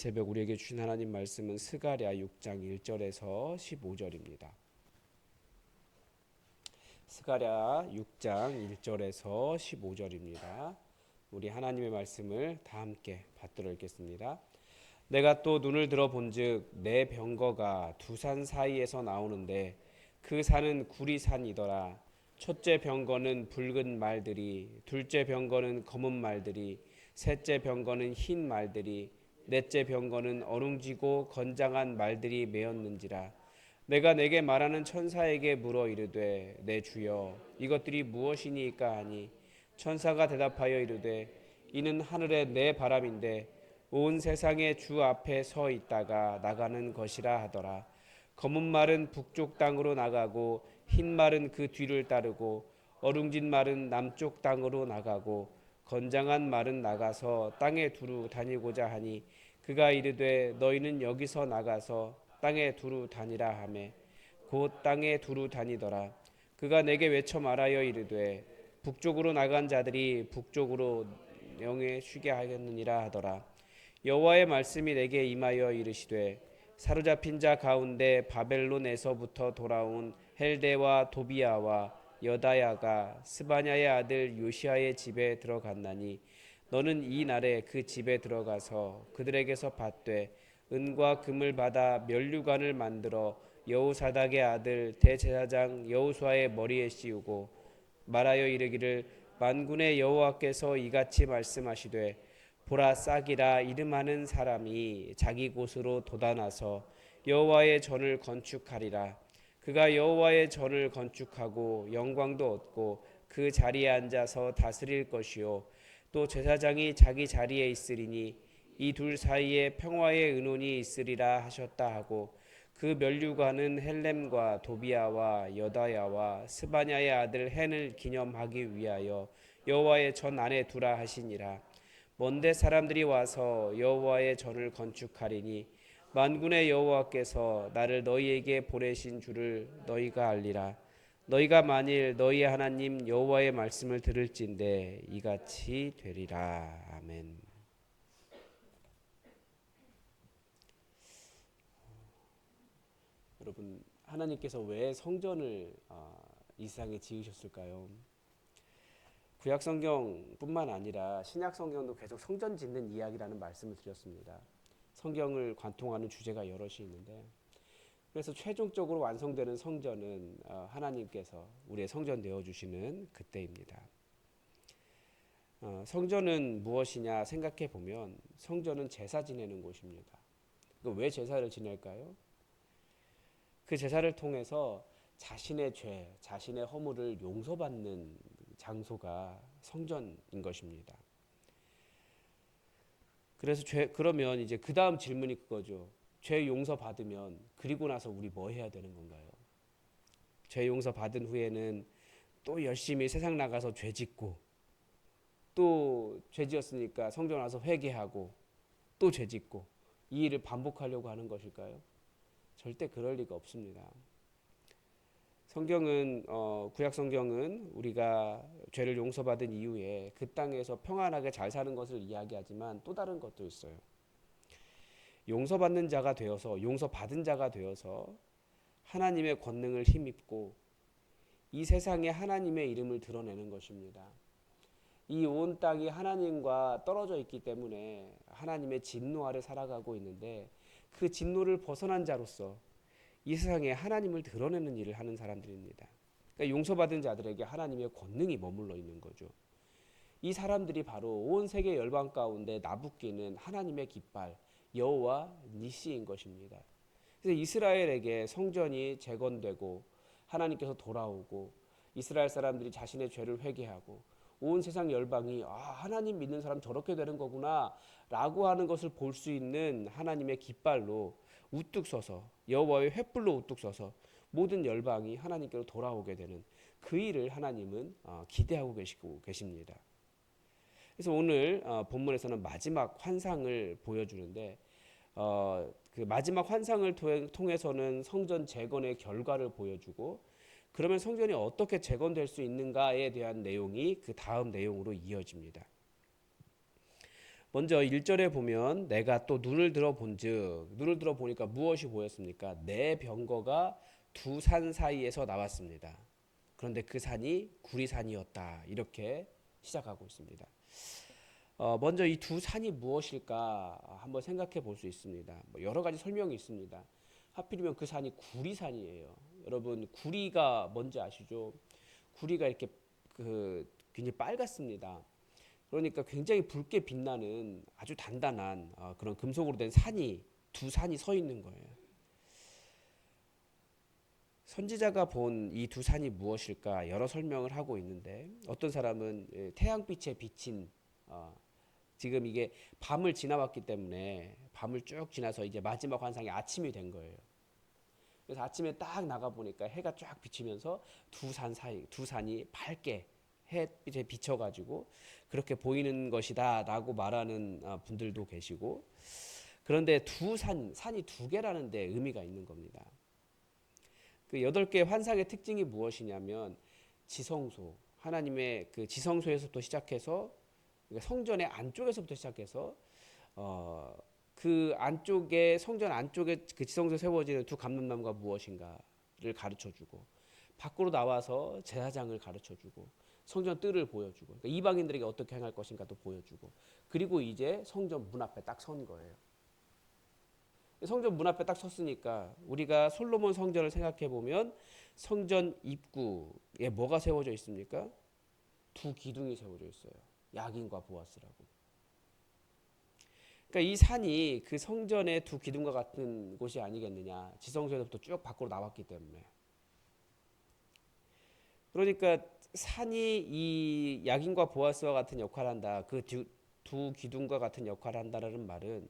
새벽 우리에게 주신 하나님 말씀은 스가랴 6장 1절에서 15절입니다. 스가랴 6장 1절에서 15절입니다. 우리 하나님의 말씀을 다 함께 받들어 읽겠습니다. 내가 또 눈을 들어 본즉 내 병거가 두 산 사이에서 나오는데 그 산은 구리산이더라. 첫째 병거는 붉은 말들이, 둘째 병거는 검은 말들이, 셋째 병거는 흰 말들이, 넷째 병거는 어룽지고 건장한 말들이 메었는지라. 내가 내게 말하는 천사에게 물어 이르되 내 주여 이것들이 무엇이니까 하니? 천사가 대답하여 이르되 이는 하늘의 내 바람인데 온 세상의 주 앞에 서 있다가 나가는 것이라 하더라. 검은 말은 북쪽 땅으로 나가고 흰 말은 그 뒤를 따르고 어룽진 말은 남쪽 땅으로 나가고 건장한 말은 나가서 땅에 두루 다니고자 하니 그가 이르되 너희는 여기서 나가서 땅에 두루 다니라 하매 곧 땅에 두루 다니더라. 그가 내게 외쳐 말하여 이르되 북쪽으로 나간 자들이 북쪽으로 영에 쉬게 하겠느니라 하더라. 여호와의 말씀이 내게 임하여 이르시되 사로잡힌 자 가운데 바벨론에서부터 돌아온 헬데와 도비아와 여다야가 스바냐의 아들 요시아의 집에 들어갔나니 너는 이 날에 그 집에 들어가서 그들에게서 받되 은과 금을 받아 면류관을 만들어 여우사닥의 아들 대제사장 여우수아의 머리에 씌우고 말하여 이르기를 만군의 여호와께서 이같이 말씀하시되 보라 싹이라 이름하는 사람이 자기 곳으로 돋아나서 여호와의 전을 건축하리라 그가 여호와의 전을 건축하고 영광도 얻고 그 자리에 앉아서 다스릴 것이요. 또 제사장이 자기 자리에 있으리니 이 둘 사이에 평화의 은혼이 있으리라 하셨다 하고 그 면류관은 헬렘과 도비아와 여다야와 스바냐의 아들 헨을 기념하기 위하여 여호와의 전 안에 두라 하시니라. 먼데 사람들이 와서 여호와의 전을 건축하리니 만군의 여호와께서 나를 너희에게 보내신 줄을 너희가 알리라. 너희가 만일 너희 하나님 여호와의 말씀을 들을진대 이같이 되리라. 아멘. 여러분 하나님께서 왜 성전을 아, 이 세상에 지으셨을까요? 구약 성경뿐만 아니라 신약 성경도 계속 성전 짓는 이야기라는 말씀을 드렸습니다. 성경을 관통하는 주제가 여럿이 있는데 그래서 최종적으로 완성되는 성전은 어, 하나님께서 우리의 성전 되어 주시는 그때입니다. 어, 성전은 무엇이냐 생각해 보면 성전은 제사 지내는 곳입니다. 왜 제사를 지낼까요? 그 제사를 통해서 자신의 죄, 자신의 허물을 용서받는 장소가 성전인 것입니다. 그래서 죄 그러면 이제 그 다음 질문이 그거죠. 죄 용서 받으면 그리고 나서 우리 뭐 해야 되는 건가요? 죄 용서 받은 후에는 또 열심히 세상 나가서 죄 짓고 또 죄 지었으니까 성전 와서 회개하고 또 죄 짓고 이 일을 반복하려고 하는 것일까요? 절대 그럴 리가 없습니다. 성경은 어, 구약 성경은 우리가 죄를 용서받은 이후에 그 땅에서 평안하게 잘 사는 것을 이야기하지만 또 다른 것도 있어요. 용서받는 자가 되어서 용서받은 자가 되어서 하나님의 권능을 힘입고 이 세상에 하나님의 이름을 드러내는 것입니다. 이 온 땅이 하나님과 떨어져 있기 때문에 하나님의 진노 아래 살아가고 있는데 그 진노를 벗어난 자로서 이 세상에 하나님을 드러내는 일을 하는 사람들입니다. 그러니까 용서받은 자들에게 하나님의 권능이 머물러 있는 거죠. 이 사람들이 바로 온 세계 열방 가운데 나부끼는 하나님의 깃발 여호와 니시인 것입니다. 그래서 이스라엘에게 성전이 재건되고 하나님께서 돌아오고 이스라엘 사람들이 자신의 죄를 회개하고 온 세상 열방이 아 하나님 믿는 사람 저렇게 되는 거구나라고 하는 것을 볼 수 있는 하나님의 깃발로 우뚝 서서 여호와의 횃불로 우뚝 서서 모든 열방이 하나님께로 돌아오게 되는 그 일을 하나님은 어, 기대하고 계시고 계십니다. 그래서 오늘 어, 본문에서는 마지막 환상을 보여주는데 어, 그 마지막 환상을 통해서는 성전 재건의 결과를 보여주고 그러면 성전이 어떻게 재건될 수 있는가에 대한 내용이 그 다음 내용으로 이어집니다. 먼저 1절에 보면 내가 또 눈을 들어 본즉 눈을 들어 보니까 무엇이 보였습니까? 내 병거가 두 산 사이에서 나왔습니다. 그런데 그 산이 구리산이었다. 이렇게 시작하고 있습니다. 어, 먼저 이 두 산이 무엇일까 한번 생각해 볼 수 있습니다. 뭐 여러 가지 설명이 있습니다. 하필이면 그 산이 구리산이에요. 여러분 구리가 뭔지 아시죠? 구리가 이렇게 그 굉장히 빨갛습니다. 그러니까 굉장히 붉게 빛나는 아주 단단한 어, 그런 금속으로 된 산이 두 산이 서 있는 거예요. 선지자가 본 이 두 산이 무엇일까 여러 설명을 하고 있는데 어떤 사람은 예, 태양빛에 비친 어, 지금 이게 밤을 지나왔기 때문에 밤을 쭉 지나서 이제 마지막 환상이 아침이 된 거예요. 그래서 아침에 딱 나가 보니까 해가 쫙 비치면서 두 산 사이 두 산이 밝게 햇빛에 비춰가지고 그렇게 보이는 것이다라고 말하는 어, 분들도 계시고 그런데 두 산 산이 두 개라는 데 의미가 있는 겁니다. 그 여덟 개 환상의 특징이 무엇이냐면 지성소 하나님의 그 지성소에서부터 시작해서 그러니까 성전의 안쪽에서부터 시작해서 어, 그 안쪽에 성전 안쪽에 그 지성소에 세워지는 두 감람나무가 무엇인가를 가르쳐 주고 밖으로 나와서 제사장을 가르쳐 주고 성전 뜰을 보여주고 그러니까 이방인들에게 어떻게 행할 것인가도 보여주고 그리고 이제 성전 문 앞에 딱 선 거예요. 성전 문 앞에 딱 섰으니까 우리가 솔로몬 성전을 생각해 보면 성전 입구에 뭐가 세워져 있습니까? 두 기둥이 세워져 있어요. 야긴과 보아스라고. 그러니까 이 산이 그 성전의 두 기둥과 같은 곳이 아니겠느냐. 지성소에서부터 쭉 밖으로 나왔기 때문에. 그러니까 산이 이 야긴과 보아스와 같은 역할을 한다. 그 두 기둥과 같은 역할을 한다라는 말은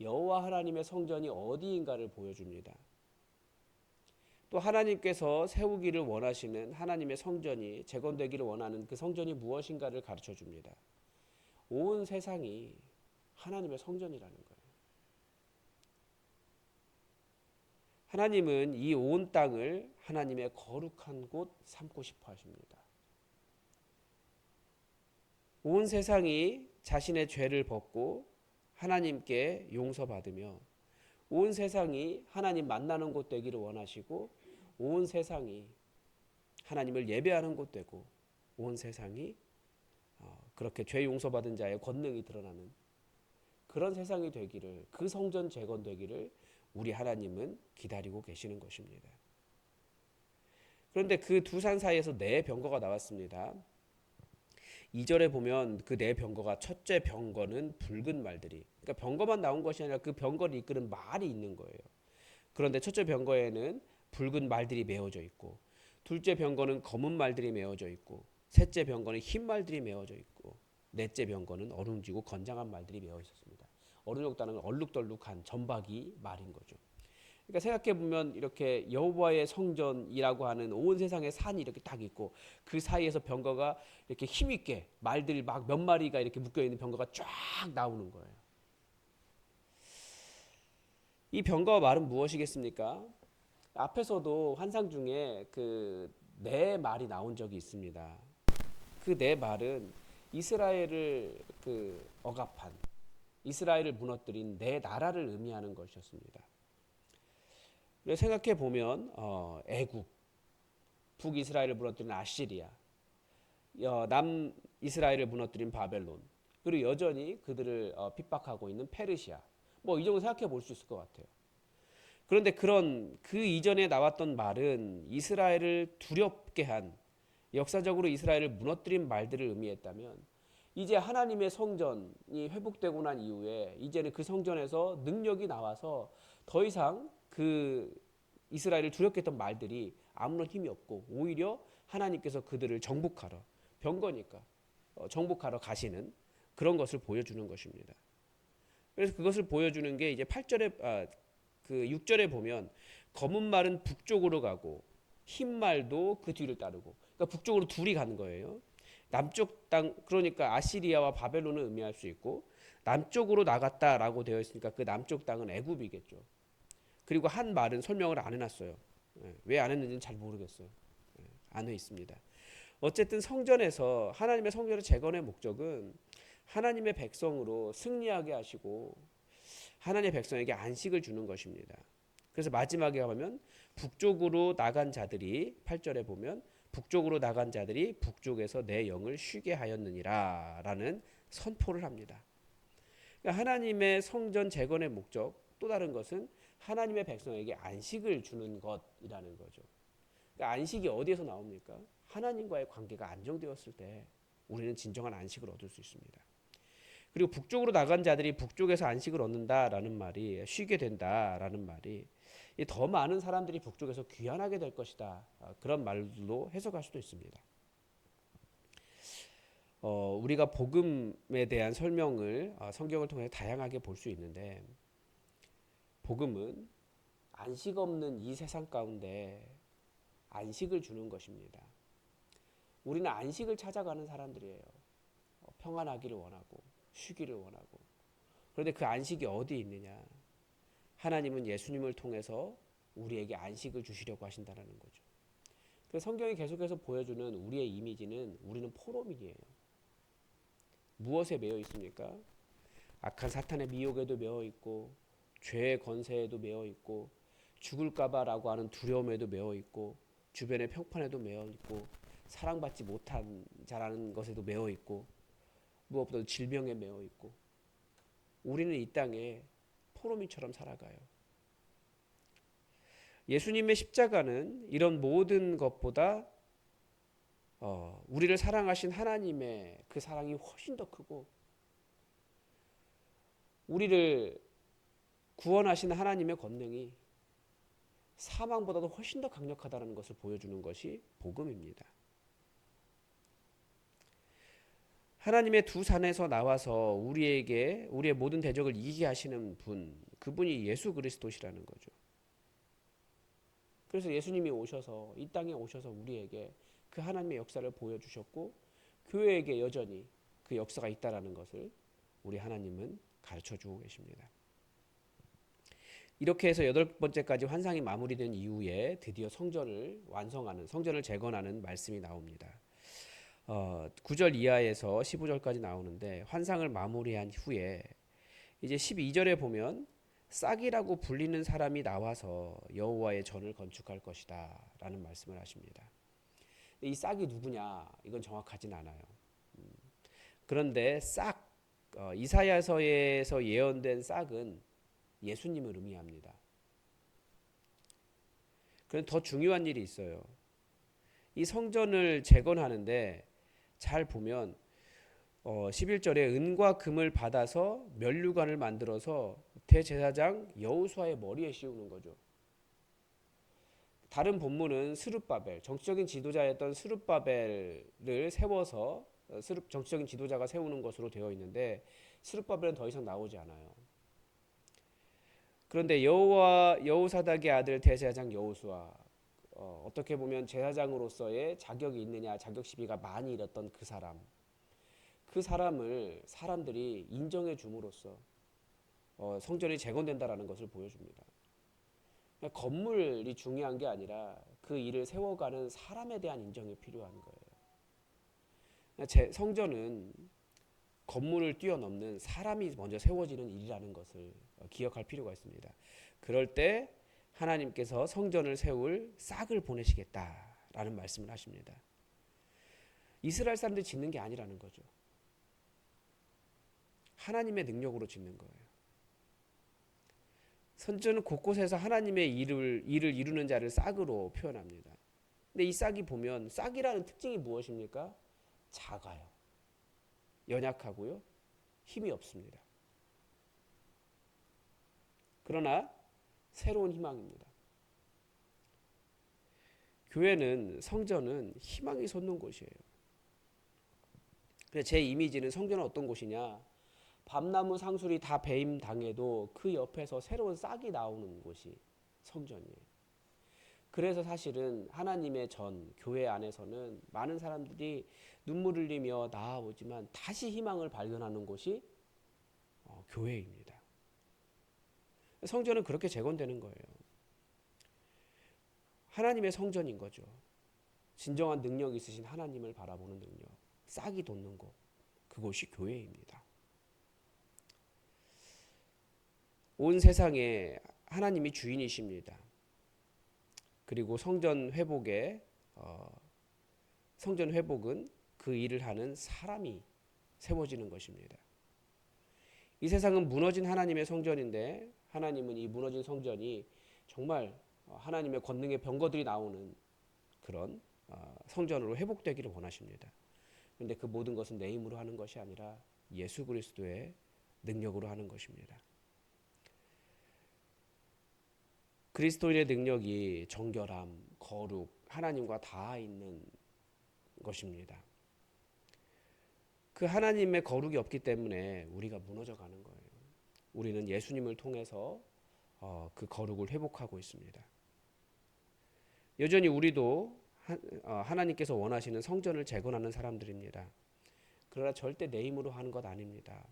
여호와 하나님의 성전이 어디인가를 보여줍니다. 또 하나님께서 세우기를 원하시는 하나님의 성전이 재건되기를 원하는 그 성전이 무엇인가를 가르쳐 줍니다. 온 세상이 하나님의 성전이라는 거예요. 하나님은 이 온 땅을 하나님의 거룩한 곳 삼고 싶어 하십니다. 온 세상이 자신의 죄를 벗고 하나님께 용서받으며 온 세상이 하나님 만나는 곳 되기를 원하시고 온 세상이 하나님을 예배하는 곳 되고 온 세상이 어, 그렇게 죄 용서받은 자의 권능이 드러나는 그런 세상이 되기를 그 성전 재건되기를 우리 하나님은 기다리고 계시는 것입니다. 그런데 그 두 산 사이에서 네 병거가 나왔습니다. 2절에 보면 그 네 병거가 첫째 병거는 붉은 말들이 그러니까 병거만 나온 것이 아니라 그 병거를 이끄는 말이 있는 거예요. 그런데 첫째 병거에는 붉은 말들이 메어져 있고 둘째 병거는 검은 말들이 메어져 있고 셋째 병거는 흰 말들이 메어져 있고 넷째 병거는 어룽지고 건장한 말들이 메어 있었습니다. 어른욕다는 얼룩덜룩한 전박이 말인 거죠. 그러니까 생각해 보면 이렇게 여호와의 성전이라고 하는 온 세상의 산이 이렇게 딱 있고 그 사이에서 병거가 이렇게 힘 있게 말들 막몇 마리가 이렇게 묶여 있는 병거가 쫙 나오는 거예요. 이 병거와 말은 무엇이겠습니까? 앞에서도 환상 중에 그 네 말이 나온 적이 있습니다. 그 네 말은 이스라엘을 그 억압한 이스라엘을 무너뜨린 네 나라를 의미하는 것이었습니다. 생각해 보면 어, 애국, 북이스라엘을 무너뜨린 아시리아, 어, 남 이스라엘을 무너뜨린 바벨론, 그리고 여전히 그들을 어, 핍박하고 있는 페르시아. 뭐 이 정도 생각해 볼 수 있을 것 같아요. 그런데 그런 그 이전에 나왔던 말은 이스라엘을 두렵게 한 역사적으로 이스라엘을 무너뜨린 말들을 의미했다면 이제 하나님의 성전이 회복되고 난 이후에 이제는 그 성전에서 능력이 나와서 더 이상 그 이스라엘을 두렵게 했던 말들이 아무런 힘이 없고 오히려 하나님께서 그들을 정복하러 병거니까 어, 정복하러 가시는 그런 것을 보여주는 것입니다. 그래서 그것을 보여주는 게 이제 8절에 아, 그 6절에 보면 검은 말은 북쪽으로 가고 흰 말도 그 뒤를 따르고 그러니까 북쪽으로 둘이 가는 거예요. 남쪽 땅 그러니까 아시리아와 바벨론을 의미할 수 있고 남쪽으로 나갔다라고 되어 있으니까 그 남쪽 땅은 애굽이겠죠. 그리고 한 말은 설명을 안 해놨어요. 예, 왜안 했는지는 잘 모르겠어요. 예, 안해 있습니다. 어쨌든 성전에서 하나님의 성전의 재건의 목적은 하나님의 백성으로 승리하게 하시고 하나님의 백성에게 안식을 주는 것입니다. 그래서 마지막에 가면 북쪽으로 나간 자들이 8절에 보면 북쪽으로 나간 자들이 북쪽에서 내 영을 쉬게 하였느니라라는 선포를 합니다. 그러니까 하나님의 성전 재건의 목적 또 다른 것은 하나님의 백성에게 안식을 주는 것이라는 거죠. 그러니까 안식이 어디에서 나옵니까? 하나님과의 관계가 안정되었을 때 우리는 진정한 안식을 얻을 수 있습니다. 그리고 북쪽으로 나간 자들이 북쪽에서 안식을 얻는다라는 말이 쉬게 된다라는 말이 더 많은 사람들이 북쪽에서 귀환하게 될 것이다 아, 그런 말로 해석할 수도 있습니다. 어, 우리가 복음에 대한 설명을 어, 성경을 통해 다양하게 볼 수 있는데 복음은 안식 없는 이 세상 가운데 안식을 주는 것입니다. 우리는 안식을 찾아가는 사람들이에요. 어, 평안하기를 원하고 쉬기를 원하고 그런데 그 안식이 어디 있느냐? 하나님은 예수님을 통해서 우리에게 안식을 주시려고 하신다는 거죠. 그 성경이 계속해서 보여주는 우리의 이미지는 우리는 포로민이에요. 무엇에 매여 있습니까? 악한 사탄의 미혹에도 매여 있고 죄의 권세에도 매여 있고 죽을까봐라고 하는 두려움에도 매여 있고 주변의 평판에도 매여 있고 사랑받지 못한 자라는 것에도 매여 있고 무엇보다도 질병에 매여 있고 우리는 이 땅에 포로미처럼 살아가요. 예수님의 십자가는 이런 모든 것보다 어, 우리를 사랑하신 하나님의 그 사랑이 훨씬 더 크고 우리를 구원하신 하나님의 권능이 사망보다도 훨씬 더 강력하다는 것을 보여주는 것이 복음입니다. 하나님의 두 산에서 나와서 우리에게 우리의 모든 대적을 이기게 하시는 분, 그분이 예수 그리스도시라는 거죠. 그래서 예수님이 오셔서 이 땅에 오셔서 우리에게 그 하나님의 역사를 보여주셨고 교회에게 여전히 그 역사가 있다라는 것을 우리 하나님은 가르쳐 주고 계십니다. 이렇게 해서 여덟 번째까지 환상이 마무리된 이후에 드디어 성전을 완성하는 성전을 재건하는 말씀이 나옵니다. 어, 9절 이하에서 15절까지 나오는데 환상을 마무리한 후에 이제 12절에 보면 싹이라고 불리는 사람이 나와서 여호와의 전을 건축할 것이다 라는 말씀을 하십니다. 이 싹이 누구냐 이건 정확하진 않아요. 음, 그런데 싹 어, 이사야서에서 예언된 싹은 예수님을 의미합니다. 그런데 더 중요한 일이 있어요. 이 성전을 재건하는데 잘 보면 어, 11절에 은과 금을 받아서 면류관을 만들어서 대제사장 여우수아의 머리에 씌우는 거죠. 다른 본문은 스룹바벨 정치적인 지도자였던 스룹바벨을 세워서 어, 스룹 정치적인 지도자가 세우는 것으로 되어 있는데 스룹바벨은 더 이상 나오지 않아요. 그런데 여호와 여호사닥의 아들 대제사장 여호수아 어, 어떻게 보면 제사장으로서의 자격이 있느냐 자격 시비가 많이 일었던 그 사람 그 사람을 사람들이 인정해 줌으로써 어, 성전이 재건된다라는 것을 보여줍니다. 그러니까 건물이 중요한 게 아니라 그 일을 세워가는 사람에 대한 인정이 필요한 거예요. 그러니까 제, 성전은 건물을 뛰어넘는 사람이 먼저 세워지는 일이라는 것을 어, 기억할 필요가 있습니다. 그럴 때 하나님께서 성전을 세울 싹을 보내시겠다라는 말씀을 하십니다. 이스라엘 사람들이 짓는 게 아니라는 거죠. 하나님의 능력으로 짓는 거예요. 선전은 곳곳에서 하나님의 일을 일을 이루는 자를 싹으로 표현합니다. 근데 이 싹이 보면 싹이라는 특징이 무엇입니까? 작아요. 연약하고요. 힘이 없습니다. 그러나 새로운 희망입니다. 교회는 성전은 희망이 솟는 곳이에요. 제 이미지는 성전은 어떤 곳이냐? 밤나무 상술이 다 배임 당해도 그 옆에서 새로운 싹이 나오는 곳이 성전이에요. 그래서 사실은 하나님의 전 교회 안에서는 많은 사람들이 눈물 흘리며 나아오지만 다시 희망을 발견하는 곳이 어, 교회입니다. 성전은 그렇게 재건되는 거예요. 하나님의 성전인 거죠. 진정한 능력 있으신 하나님을 바라보는 능력, 싹이 돋는 곳. 그곳이 교회입니다. 온 세상에 하나님이 주인이십니다. 그리고 성전 회복에 어, 성전 회복은 그 일을 하는 사람이 세워지는 것입니다. 이 세상은 무너진 하나님의 성전인데 하나님은 이 무너진 성전이 정말 어, 하나님의 권능의 병거들이 나오는 그런 어, 성전으로 회복되기를 원하십니다. 그런데 그 모든 것은 내 힘으로 하는 것이 아니라 예수 그리스도의 능력으로 하는 것입니다. 그리스도인의 능력이 정결함, 거룩, 하나님과 닿아 있는 것입니다. 그 하나님의 거룩이 없기 때문에 우리가 무너져 가는 거예요. 우리는 예수님을 통해서 어, 그 거룩을 회복하고 있습니다. 여전히 우리도 하, 어, 하나님께서 원하시는 성전을 재건하는 사람들입니다. 그러나 절대 내 힘으로 하는 것 아닙니다.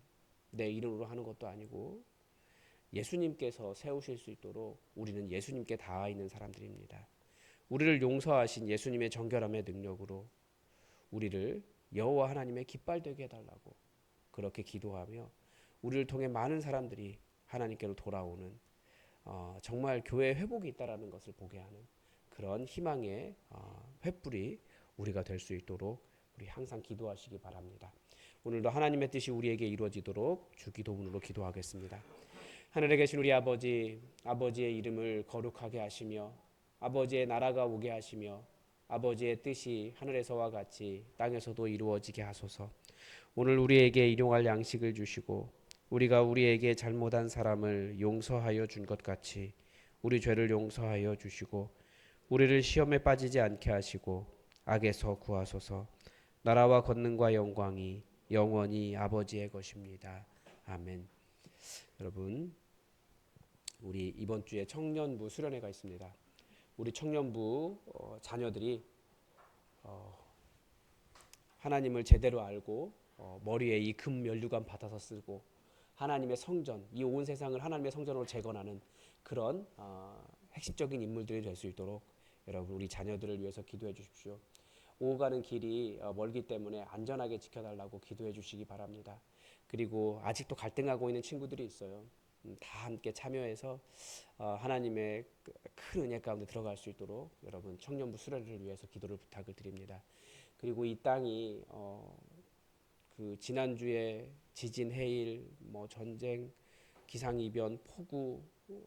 내 이름으로 하는 것도 아니고 예수님께서 세우실 수 있도록 우리는 예수님께 닿아 있는 사람들입니다. 우리를 용서하신 예수님의 정결함의 능력으로 우리를 여호와 하나님의 깃발 되게 해달라고 그렇게 기도하며 우리를 통해 많은 사람들이 하나님께로 돌아오는 어, 정말 교회 회복이 있다라는 것을 보게 하는 그런 희망의 어, 횃불이 우리가 될 수 있도록 우리 항상 기도하시기 바랍니다. 오늘도 하나님의 뜻이 우리에게 이루어지도록 주 기도문으로 기도하겠습니다. 하늘에 계신 우리 아버지, 아버지의 이름을 거룩하게 하시며 아버지의 나라가 오게 하시며 아버지의 뜻이 하늘에서와 같이 땅에서도 이루어지게 하소서. 오늘 우리에게 일용할 양식을 주시고 우리가 우리에게 잘못한 사람을 용서하여 준 것 같이 우리 죄를 용서하여 주시고 우리를 시험에 빠지지 않게 하시고 악에서 구하소서. 나라와 권능과 영광이 영원히 아버지의 것입니다. 아멘. 여러분 우리 이번 주에 청년부 수련회가 있습니다. 우리 청년부 어, 자녀들이 어, 하나님을 제대로 알고 어, 머리에 이금 면류관 받아서 쓰고 하나님의 성전, 이 온 세상을 하나님의 성전으로 재건하는 그런 어, 핵심적인 인물들이 될 수 있도록 여러분 우리 자녀들을 위해서 기도해 주십시오. 오고 가는 길이 어, 멀기 때문에 안전하게 지켜달라고 기도해 주시기 바랍니다. 그리고 아직도 갈등하고 있는 친구들이 있어요. 음, 다 함께 참여해서 어, 하나님의 그- 큰 은혜 가운데 들어갈 수 있도록 여러분 청년부 수련을 위해서 기도를 부탁을 드립니다. 그리고 이 땅이 어, 그 지난주에 지진, 해일, 뭐 전쟁, 기상 이변, 폭우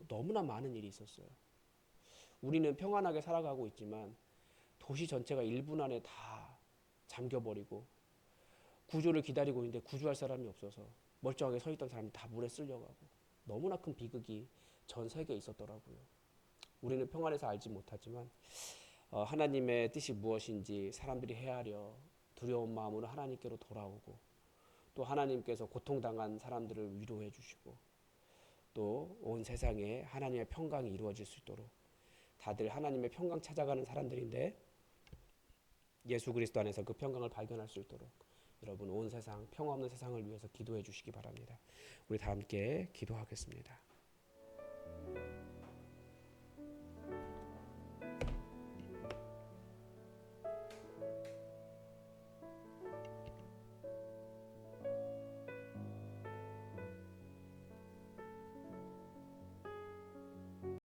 너무나 많은 일이 있었어요. 우리는 평안하게 살아가고 있지만 도시 전체가 1분 안에 다 잠겨버리고 구조를 기다리고 있는데 구조할 사람이 없어서 멀쩡하게 서 있던 사람이 다 물에 쓸려가고 너무나 큰 비극이 전 세계에 있었더라고요. 우리는 평안해서 알지 못하지만 어, 하나님의 뜻이 무엇인지 사람들이 헤아려 두려운 마음으로 하나님께로 돌아오고 또 하나님께서 고통당한 사람들을 위로해 주시고 또 온 세상에 하나님의 평강이 이루어질 수 있도록 다들 하나님의 평강 찾아가는 사람들인데 예수 그리스도 안에서 그 평강을 발견할 수 있도록 여러분 온 세상 평화 없는 세상을 위해서 기도해 주시기 바랍니다. 우리 다 함께 기도하겠습니다.